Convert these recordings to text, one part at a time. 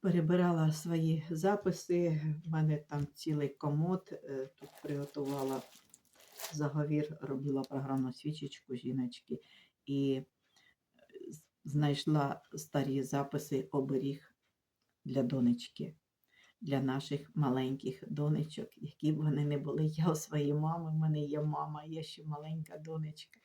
перебирала свої записи. У мене там цілий комод. е, Тут приготувала заговір, робила програмну свічечку жіночки і знайшла старі записи оберіг для донечки, для наших маленьких донечок, які б вони не були. Я у своїй мами, в мене є мама, є ще маленька донечка.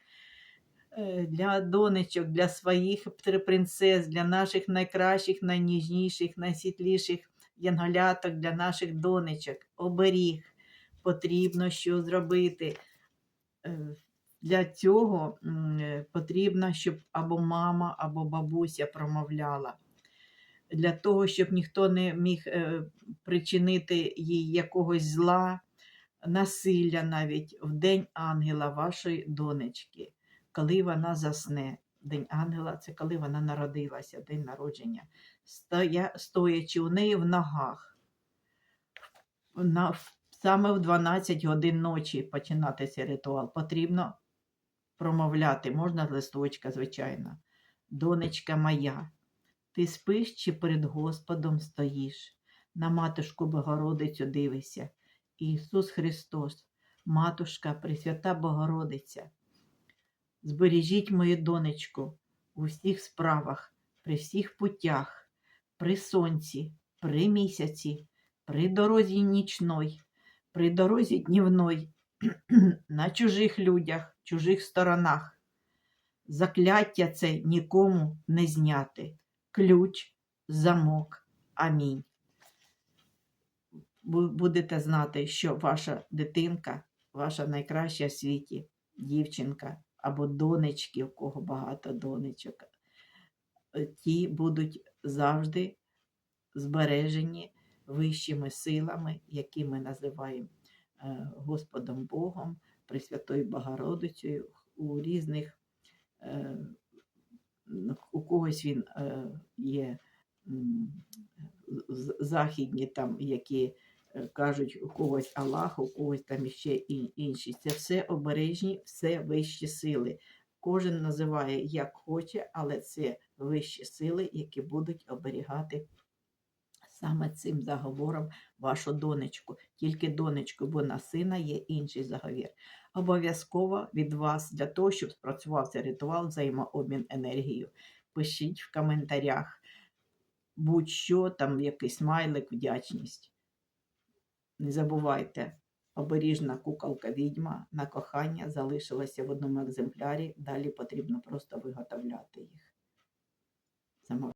Е, Для донечок, для своїх принцес, для наших найкращих, найніжніших, найсвітліших янголяток, для наших донечок. Оберіг потрібно що зробити. Е, Для цього е, потрібно, щоб або мама, або бабуся промовляла. Для того, щоб ніхто не міг е, причинити їй якогось зла, насилля навіть в день ангела вашої донечки, коли вона засне. День ангела це коли вона народилася, день народження, стоя, стоячи у неї в ногах. На, саме в 12 годин ночі починати цей ритуал. Потрібно промовляти, можна з листочка, звичайно. Донечка моя, ти спиш чи перед Господом стоїш? На матушку Богородицю дивися. Ісус Христос, матушка, Пресвята Богородиця. Збережіть мою донечку у всіх справах, при всіх путях, при сонці, при місяці, при дорозі нічной, при дорозі днівной, на чужих людях, чужих сторонах. Закляття це нікому не зняти. Ключ, замок. Амінь. Бу- Будете знати, що ваша дитинка, ваша найкраща в світі дівчинка або донечки, у кого багато донечок, е, ті будуть завжди збережені вищими силами, які ми називаємо е, Господом Богом, Пресвятою Богородицею у різних, е, у когось він є західні, там, які кажуть, у когось Аллах, у когось там іще і інші. Це все обережні, все вищі сили. Кожен називає як хоче, але це вищі сили, які будуть оберігати саме цим заговором вашу донечку. Тільки донечку, бо на сина є інший заговір. Обов'язково від вас для того, щоб спрацював цей ритуал, взаємообмін енергією. Пишіть в коментарях будь-що, там якийсь смайлик, вдячність. Не забувайте, оберіжна куколка відьма на кохання залишилася в одному екземплярі. Далі потрібно просто виготовляти їх.